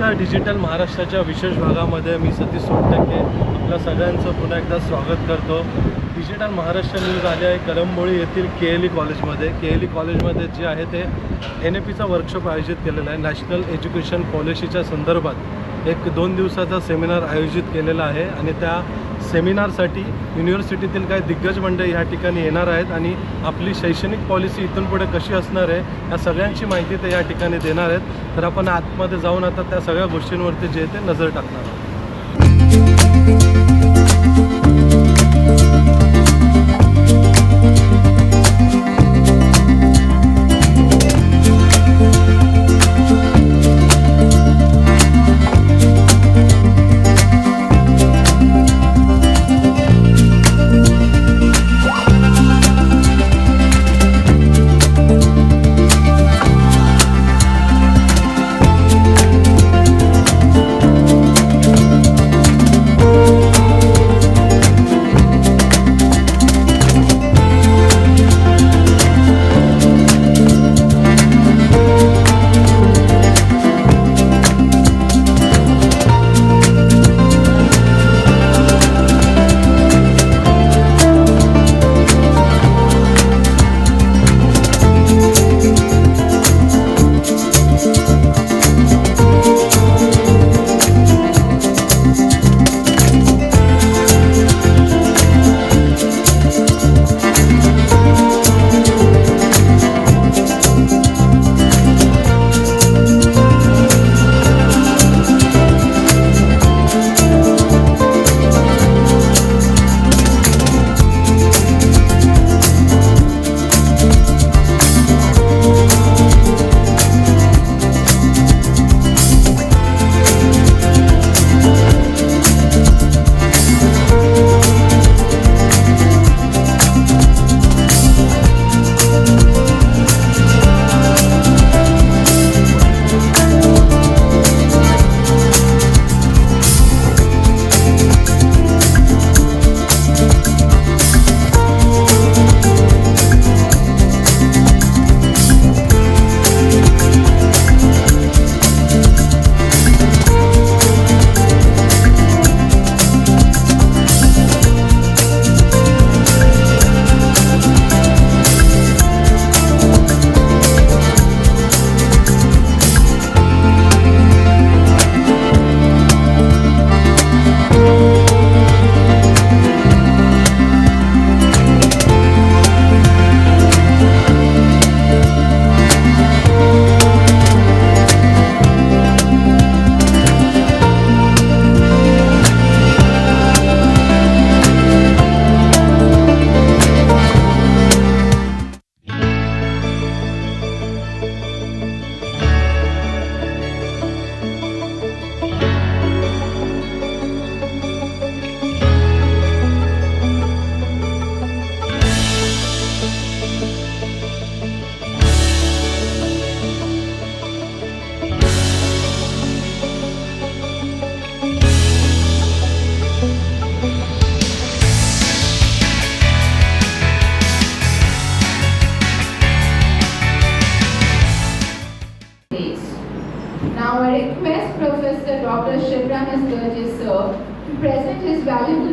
नमस्कार. डिजिटल महाराष्ट्राच्या विशेष भागामध्ये मी सतीश सोनटक्के. आपल्या सगळ्यांचं पुन्हा एकदा स्वागत करतो. डिजिटल महाराष्ट्र न्यूज आली आहे कलंबोळी येथील के एल ई कॉलेजमध्ये. के एल ई कॉलेजमध्ये जे आहे ते एन ए पीचा वर्कशॉप आयोजित केलेला आहे. नॅशनल एज्युकेशन पॉलिसीच्या संदर्भात एक दोन दिवसाचा सेमिनार आयोजित केलेला आहे. आणि त्या सेमिनारसाठी युनिव्हर्सिटीतील काही दिग्गज मंडळी ह्या ठिकाणी येणार आहेत आणि आपली शैक्षणिक पॉलिसी इथून पुढे कशी असणार आहे या सगळ्यांची माहिती ते या ठिकाणी देणार आहेत. तर आपण आतमध्ये जाऊन आता त्या सगळ्या गोष्टींवरती जे आहे ते नजर टाकणार आहोत.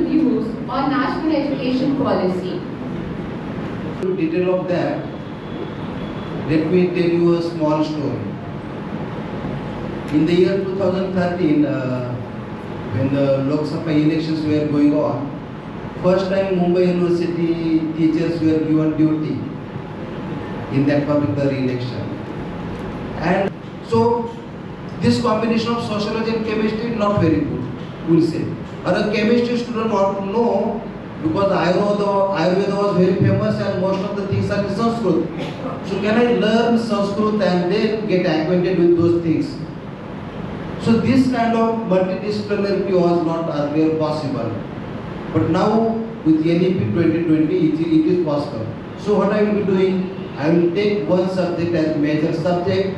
Views on national education policy. To detail of that, let me tell you a small story. In the year 2013, uh, when the Lok Sabha elections were going on, first time Mumbai University teachers were given duty in that particular election. And so, this combination of sociology and chemistry is not very good, we'll say. Or a chemistry student want to know because Ayurveda, Ayurveda was very famous and most of the things are in Sanskrit. So can I learn Sanskrit and then get acquainted with those things? So this kind of multidisciplinarity was not earlier possible. But now with NEP 2020 it it is possible. So what I will be doing, I will take one subject as major subject.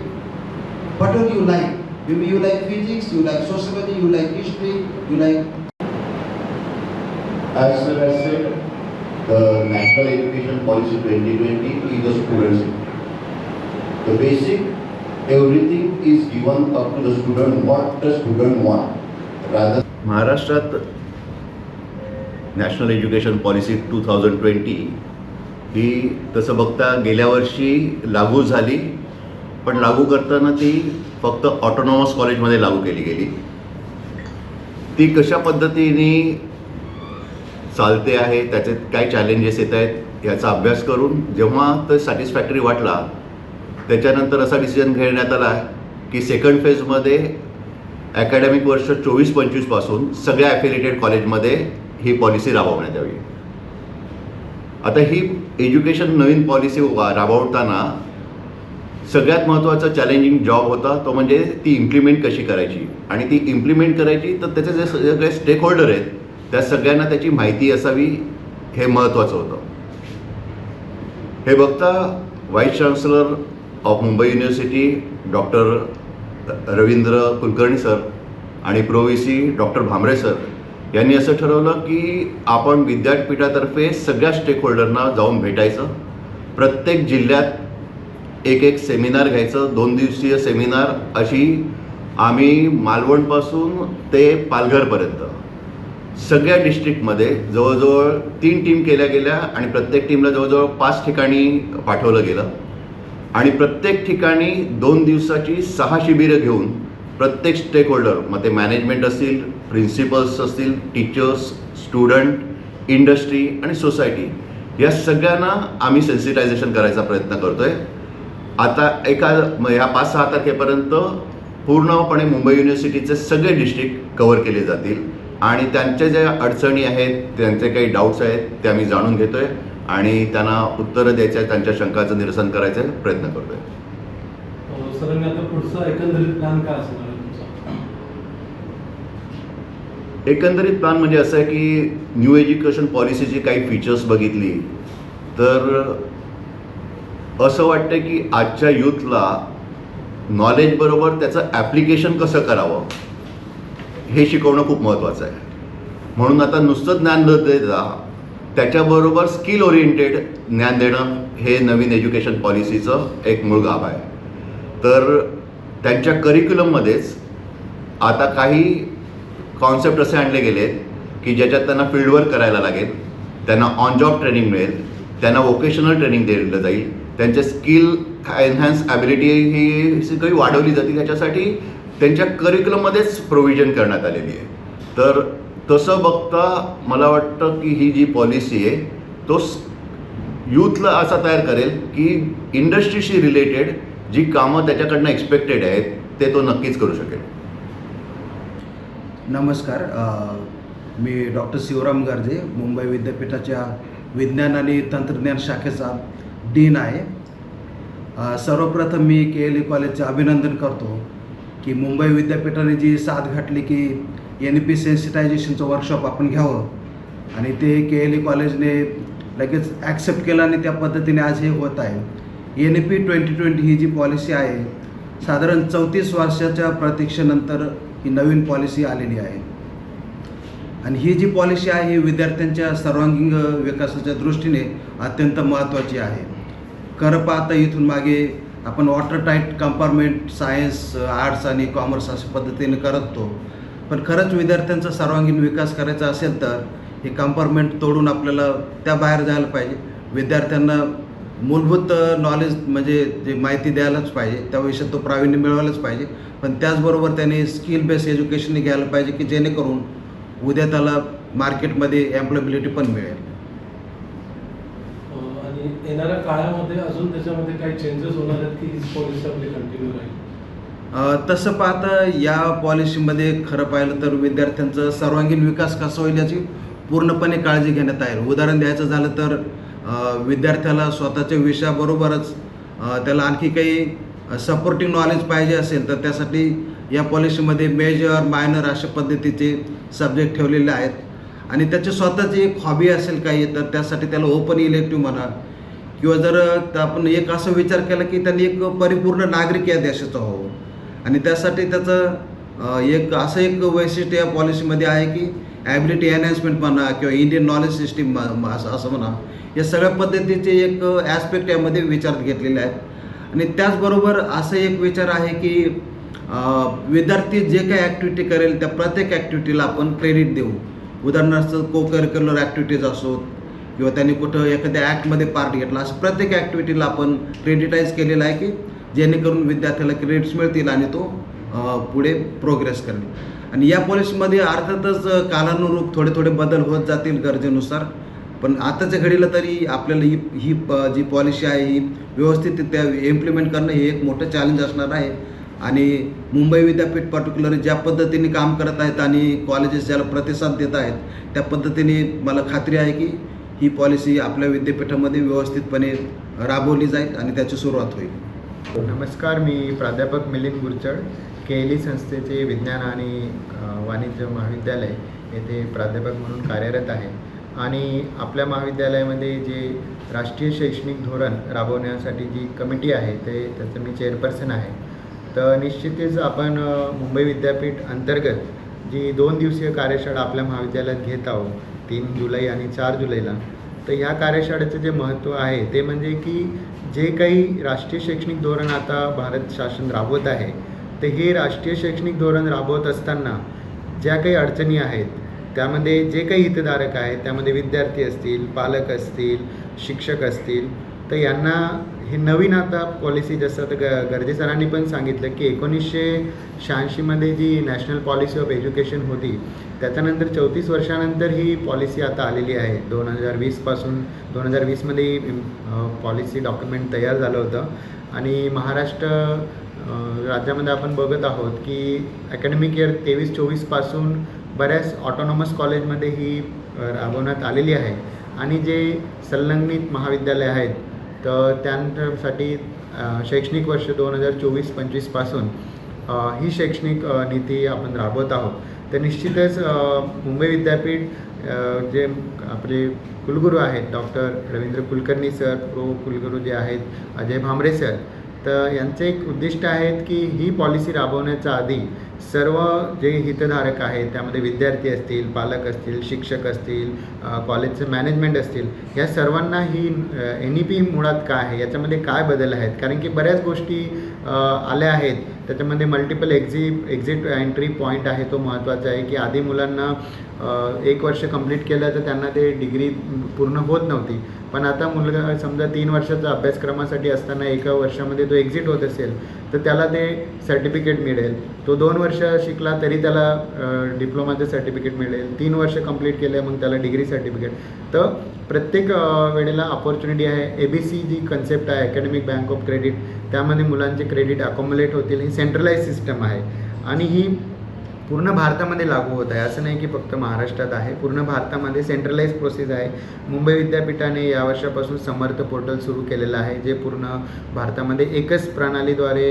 Whatever you like. Maybe you like physics, you like sociology, you like history, you like As sir has said, the National Education Policy 2020 is the students. The basic everything is given up to the student, what the student want. Rather, महाराष्ट्रात national education policy two thousand twenty ही तसं बघता गेल्या वर्षी लागू झाली पण लागू करताना ती फक्त ऑटोनॉमस कॉलेजमध्ये लागू केली गेली ती कशा पद्धतीने चालते आहे त्याचे काय चॅलेंजेस येत आहेत याचा अभ्यास करून जेव्हा तो सॅटिस्फॅक्टरी वाटला त्याच्यानंतर असा डिसिजन घेण्यात आला की सेकंड फेजमध्ये अकॅडमिक वर्ष चोवीस पंचवीसपासून सगळ्या ॲफिलिएटेड कॉलेजमध्ये ही पॉलिसी राबवण्यात यावी. आता ही एज्युकेशन नवीन पॉलिसी राबवताना सगळ्यात महत्त्वाचा चॅलेंजिंग जॉब होता तो म्हणजे ती इम्प्लिमेंट कशी करायची? आणि ती इम्प्लिमेंट करायची तर त्याचे जे सगळे स्टेक होल्डर आहेत त्या सगळ्यांना त्याची माहिती असावी हे महत्त्वाचं होतं. हे बघता vice chancellor of Mumbai university doctor Ravindra Kulkarni sir आणि pro C doctor Bhamre sir यांनी असं ठरवलं की आपण विद्यापीठातर्फे सगळ्या स्टेकहोल्डरना जाऊन भेटायचं. प्रत्येक जिल्ह्यात एक एक सेमिनार घ्यायचं. दोन दिवसीय सेमिनार अशी आम्ही मालवणपासून ते पालघरपर्यंत. सगळ्या डिस्ट्रिक्टमध्ये जवळजवळ तीन टीम केल्या गेल्या आणि प्रत्येक टीमला जवळजवळ पाच ठिकाणी पाठवलं गेलं. आणि प्रत्येक ठिकाणी दोन दिवसाची सहा शिबिरं घेऊन प्रत्येक स्टेक होल्डर मग ते मॅनेजमेंट असतील प्रिन्सिपल्स असतील टीचर्स स्टुडंट इंडस्ट्री आणि सोसायटी या सगळ्यांना आम्ही सेन्सिटायझेशन करायचा प्रयत्न करतो आहे आता एका ह्या पाच सहा तारखेपर्यंत पूर्णपणे मुंबई युनिव्हर्सिटीचे सगळे डिस्ट्रिक्ट कव्हर केले जातील. आणि त्यांच्या ज्या अडचणी आहेत त्यांचे काही डाऊट्स आहेत ते आम्ही जाणून घेतो आहे आणि त्यांना उत्तरं द्यायचं त्यांच्या शंकाचं निरसन करायचा प्रयत्न करतो आहे अं, सरांनी आता पुढचा एकंदरीत प्लॅन एकंदरीत म्हणजे असं आहे की न्यू एज्युकेशन पॉलिसीची काही फीचर्स बघितली तर असं वाटतं की आजच्या यूथला नॉलेजबरोबर त्याचं ॲप्लिकेशन कसं करावं? हे शिकवणं खूप महत्त्वाचं आहे. म्हणून आता नुसतं ज्ञान न देता त्याच्याबरोबर स्किल ओरिएंटेड ज्ञान देणं हे नवीन एज्युकेशन पॉलिसीचं एक मूळ गाभ आहे. तर त्यांच्या करिक्युलममध्येच आता काही कॉन्सेप्ट असे आणले गेले आहेत की ज्याच्यात त्यांना फील्डवर्क करायला लागेल त्यांना ऑन जॉब ट्रेनिंग मिळेल त्यांना वोकेशनल ट्रेनिंग दिलं जाईल त्यांचे स्किल एनहॅन्स ॲबिलिटी ही सगळी वाढवली जाते त्याच्यासाठी त्यांच्या करिक्युलममध्येच प्रोव्हिजन करण्यात आलेली आहे. तर तसं बघता मला वाटतं की ही जी पॉलिसी आहे तो यूथला असा तयार करेल की इंडस्ट्रीशी रिलेटेड जी कामं त्याच्याकडनं एक्सपेक्टेड आहेत ते तो नक्कीच करू शकेल. नमस्कार. मी डॉक्टर शिवराम गर्जे मुंबई विद्यापीठाच्या विज्ञान आणि तंत्रज्ञान शाखेचा डीन आहे. सर्वप्रथम मी के एल ई कॉलेजचे अभिनंदन करतो. की मुंबई विद्यापीठाने जी साथ घातली की एन ई पी सेन्सिटायझेशनचं वर्कशॉप आपण घ्यावं. आणि ते के एल ई कॉलेजने लगेच ॲक्सेप्ट केलं आणि त्या पद्धतीने आज हे होत आहे. N E P twenty twenty ही जी पॉलिसी आहे साधारण चौतीस वर्षाच्या प्रतीक्षेनंतर ही नवीन पॉलिसी आलेली आहे. आणि ही जी पॉलिसी आहे ही विद्यार्थ्यांच्या सर्वांगीण विकासाच्या दृष्टीने अत्यंत महत्त्वाची आहे. करपात इथून मागे आपण water tight compartment science arts आणि कॉमर्स अशा पद्धतीने करत होतो. पण खरंच विद्यार्थ्यांचा सर्वांगीण विकास करायचा असेल तर हे कंपार्टमेंट तोडून आपल्याला त्या बाहेर जायला पाहिजे. विद्यार्थ्यांना मूलभूत नॉलेज म्हणजे जे माहिती द्यायलाच पाहिजे त्या विषयात तो प्रावीण्य मिळवायलाच पाहिजे. पण त्याचबरोबर त्याने स्किल बेस एज्युकेशन घ्यायला पाहिजे की जेणेकरून उद्या त्याला मार्केटमध्ये एम्प्लॉयबिलिटी पण मिळेल. येणाऱ्या काळामध्ये अजून त्याच्यामध्ये काही चेंजेस होणार आहेत की हीच पॉलिसी आपली कंटिन्यू राहील? तसं पाहता या पॉलिसीमध्ये खरं पाहिलं तर विद्यार्थ्यांचा सर्वांगीण विकास कसा होईल याची पूर्णपणे काळजी घेण्यात आहे. उदाहरण द्यायचं झालं तर विद्यार्थ्याला स्वतःच्या विषयाबरोबरच त्याला आणखी काही सपोर्टिंग नॉलेज पाहिजे असेल तर त्यासाठी या पॉलिसीमध्ये मेजर मायनर अशा पद्धतीचे सब्जेक्ट ठेवलेले आहेत. आणि त्याची स्वतःची एक हॉबी असेल काही तर त्यासाठी त्याला ओपन इलेक्टिव्ह म्हणा किंवा जर आपण एक असं विचार केला की त्यांनी एक परिपूर्ण नागरिक या देशाचा व्हावं आणि त्यासाठी त्याचं एक असं एक वैशिष्ट्य या पॉलिसीमध्ये आहे की ॲबिलिटी एनहान्समेंट म्हणा किंवा इंडियन नॉलेज सिस्टीम असं असं म्हणा या सगळ्या पद्धतीचे एक ॲस्पेक्ट यामध्ये विचारात घेतलेले आहेत. आणि त्याचबरोबर असं एक विचार आहे की विद्यार्थी जे काही ॲक्टिव्हिटी करेल त्या प्रत्येक ॲक्टिव्हिटीला आपण क्रेडिट देऊ. उदाहरणार्थ को करिक्युलर ॲक्टिव्हिटीज असोत किंवा त्यांनी कुठं एखाद्या ॲक्टमध्ये पार्ट घेतला असं प्रत्येक ॲक्टिव्हिटीला आपण क्रेडिटाईज केलेलं आहे की जेणेकरून विद्यार्थ्याला क्रेडिट्स मिळतील आणि तो पुढे प्रोग्रेस करेल. आणि या पॉलिसीमध्ये अर्थातच कालानुरूप थोडे थोडे बदल होत जातील गरजेनुसार. पण आताच्या घडीला तरी आपल्याला ही ही प- जी पॉलिसी आहे ही व्यवस्थितरित्या इम्प्लिमेंट करणं हे एक मोठं चॅलेंज असणार आहे. आणि मुंबई विद्यापीठ पर्टिक्युलर ज्या पद्धतीने काम करत आहेत आणि कॉलेजेस ज्याला प्रतिसाद देत आहेत त्या पद्धतीने मला खात्री आहे की ही पॉलिसी आपल्या विद्यापीठामध्ये व्यवस्थितपणे राबवली जाईल आणि त्याची सुरुवात होईल. नमस्कार मी प्राध्यापक मिलिंद गुरचड के संस्थेचे विज्ञान आणि वाणिज्य महाविद्यालय येथे प्राध्यापक म्हणून कार्यरत आहे. आणि आपल्या महाविद्यालयामध्ये जे राष्ट्रीय शैक्षणिक धोरण राबवण्यासाठी जी कमिटी आहे ते त्याचं मी चेअरपर्सन आहे. तर निश्चितच आपण मुंबई विद्यापीठ अंतर्गत जी दोन दिवसीय कार्यशाळा आपल्या महाविद्यालयात घेत आहोत तीन जुलै आणि चार जुलैला. तर ह्या कार्यशाळेचं जे महत्त्व आहे ते म्हणजे की जे काही राष्ट्रीय शैक्षणिक धोरण आता भारत शासन राबवत आहे तर हे राष्ट्रीय शैक्षणिक धोरण राबवत असताना ज्या काही अडचणी आहेत त्यामध्ये जे काही हितधारक आहेत त्यामध्ये विद्यार्थी असतील पालक असतील शिक्षक असतील तर यांना हे नवीन आता पॉलिसी जसं आता ग गर्जे सरांनी पण सांगितलं की एकोणीसशे शहाऐंशीमध्ये जी नॅशनल पॉलिसी ऑफ एज्युकेशन होती त्याच्यानंतर चौतीस वर्षानंतर ही पॉलिसी आता आलेली आहे. दोन हजार वीसपासून दोन हजार वीसमध्ये ही पॉलिसी डॉक्युमेंट तयार झालं होतं. आणि महाराष्ट्र राज्यामध्ये आपण बघत आहोत की अकॅडमिक इयर तेवीस चोवीसपासून बऱ्याच ऑटोनॉमस कॉलेजमध्ये ही राबवण्यात आलेली आहे. आणि जे संलग्नित महाविद्यालय आहेत तर त्यांसाठी शैक्षणिक वर्ष दोन हजार चोवीस पंचवीसपासून ही शैक्षणिक नीती आपण राबवत आहोत. तर निश्चितच मुंबई विद्यापीठ जे आपले कुलगुरू आहेत doctor Ravindra Kulkarni sir pro कुलगुरू जे आहेत अजय भांबरे सर तर यांचे एक उद्दिष्ट आहेत की ही पॉलिसी राबवण्याच्या आधी सर्व जे हितधारक आहेत त्यामध्ये विद्यार्थी असतील पालक असतील शिक्षक असतील कॉलेजचं मॅनेजमेंट असतील या सर्वांना ही एन ई पी मुळात काय आहे? याच्यामध्ये काय बदल आहेत? कारण की बऱ्याच गोष्टी आल्या आहेत. त्याच्यामध्ये multiple exit exit entry point आहे तो महत्त्वाचा आहे की आधी मुलांना एक वर्ष कंप्लीट केलं तर त्यांना ते डिग्री पूर्ण होत नव्हती. पण आता मुलगा समजा तीन वर्षाचा अभ्यासक्रमासाठी असताना एका वर्षामध्ये तो एक्झिट होत असेल तर त्याला ते सर्टिफिकेट मिळेल. तो दोन वर्ष शिकला तरी त्याला डिप्लोमाचं सर्टिफिकेट मिळेल. तीन वर्ष कंप्लीट केलं मग त्याला डिग्री सर्टिफिकेट तर प्रत्येक वेळेला ऑपॉर्च्युनिटी आहे. ए बी सी जी कन्सेप्ट आहे अकॅडमिक बँक ऑफ क्रेडिट त्यामध्ये मुलांचे क्रेडिट अकोमोलेट होतील. ही सेंट्रलाइज सिस्टम आहे. आणि ही पूर्ण भारतामध्ये लागू होत आहे. असं नाही की फक्त महाराष्ट्रात आहे. पूर्ण भारतामध्ये सेंट्रलाइज प्रोसेस आहे. मुंबई विद्यापीठाने या वर्षापासून समर्थ पोर्टल सुरू केलेलं आहे जे पूर्ण भारतामध्ये एकच प्रणालीद्वारे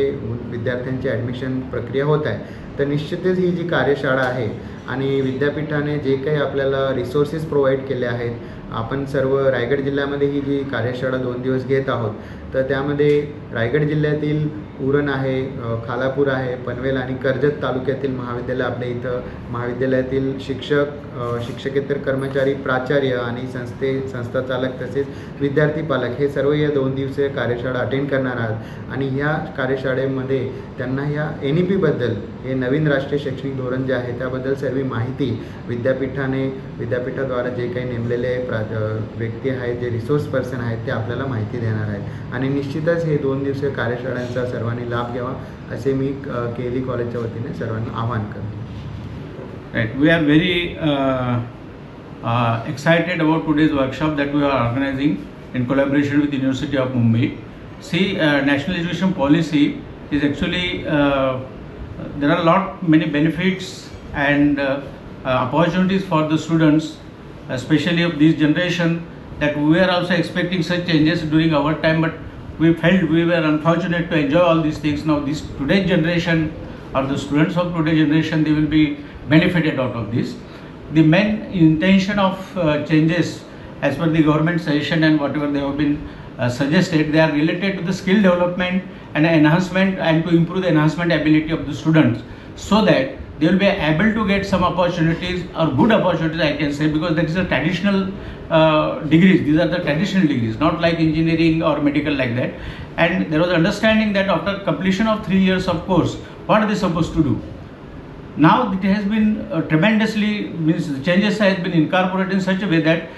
विद्यार्थ्यांची ॲडमिशन प्रक्रिया होत आहे. तर निश्चितच ही जी कार्यशाळा आहे आणि विद्यापीठाने जे काही आपल्याला रिसोर्सेस प्रोव्हाइड केले आहेत आपण सर्व रायगड जिल्ह्यामध्ये ही जी कार्यशाळा दोन दिवस घेत आहोत तर त्यामध्ये रायगड जिल्ह्यातील उरण आहे खालापूर आहे पनवेल आणि कर्जत तालुक्यातील महाविद्यालय आपल्या इथं महाविद्यालयातील शिक्षक शिक्षकेतर कर्मचारी प्राचार्य आणि संस्थे संस्था चालक तसेच विद्यार्थी पालक हे सर्व या दोन दिवसीय कार्यशाळा अटेंड करणार आहात. आणि ह्या कार्यशाळेमध्ये त्यांना ह्या एन ई पीबद्दल हे नवीन राष्ट्रीय शैक्षणिक धोरण जे आहे त्याबद्दल सर्व माहिती विद्यापीठाने विद्यापीठाद्वारे जे काही नेमलेले प्रा व्यक्ती आहेत जे रिसोर्स पर्सन आहेत ते आपल्याला माहिती देणार आहेत आणि निश्चितच हे दोन दिवसीय कार्यशाळांचा सर्वांनी लाभ घ्यावा असे मी केली कॉलेजच्या वतीने सर्वांना आवाहन करतो we are very excited about today's workshop that we are organising in collaboration with university of Mumbai see national education policy is actually there are lot many benefits and opportunities for the students especially of this generation. That we are also expecting such changes during our time, but we felt we were unfortunate to enjoy all these things. Now, this today's generation or the students of today's generation, they will be benefited out of this. The main intention of uh, changes as per the government suggestion and whatever they have been uh, suggested, they are related to the skill development and enhancement and to improve the enhancement ability of the students so that they will be able to get some opportunities or good opportunities, I can say, because that is a traditional uh, degrees. These are the traditional degrees, not like engineering or medical like that. And there was understanding that after completion of three years of course, what are they supposed to do? Now it has been uh, tremendously means changes has been incorporated in such a way that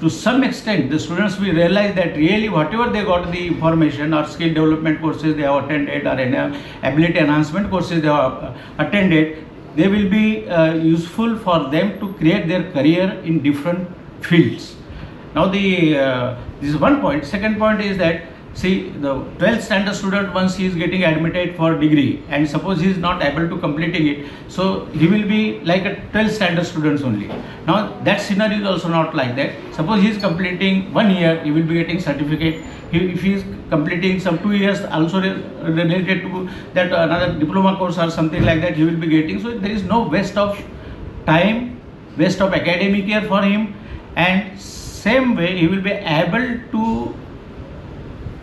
to some extent the students will realize that really whatever they got the information or skill development courses they have attended or any ability enhancement courses they have uh, attended they will be uh, useful for them to create their career in different fields. Now the uh, this is one point. Second point is that see the 12th standard student once he is getting admitted for degree and suppose he is not able to completing it so he will be like a 12th standard students only. Now that scenario is also not like that. Suppose he is completing one year he will be getting certificate. He, if he is completing some two years also related to that uh, another diploma course or something like that he will be getting. So there is no waste of time waste of academic year for him. And same way he will be able to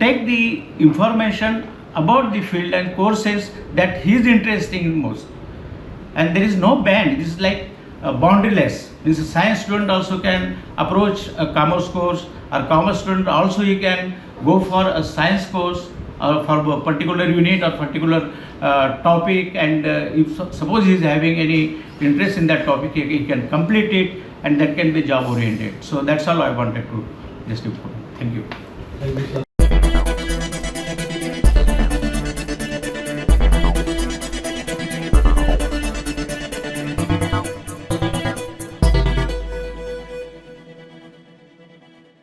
take the information about the field and courses that he is interested in most. And there is no band. It is like uh, boundaryless. A science student also can approach a commerce course or commerce student also he can go for a science course or for a particular unit or particular uh, topic. And uh, if suppose he is having any interest in that topic he, he can complete it and that can be job oriented so that's all i wanted to just report. Thank you. Thank you.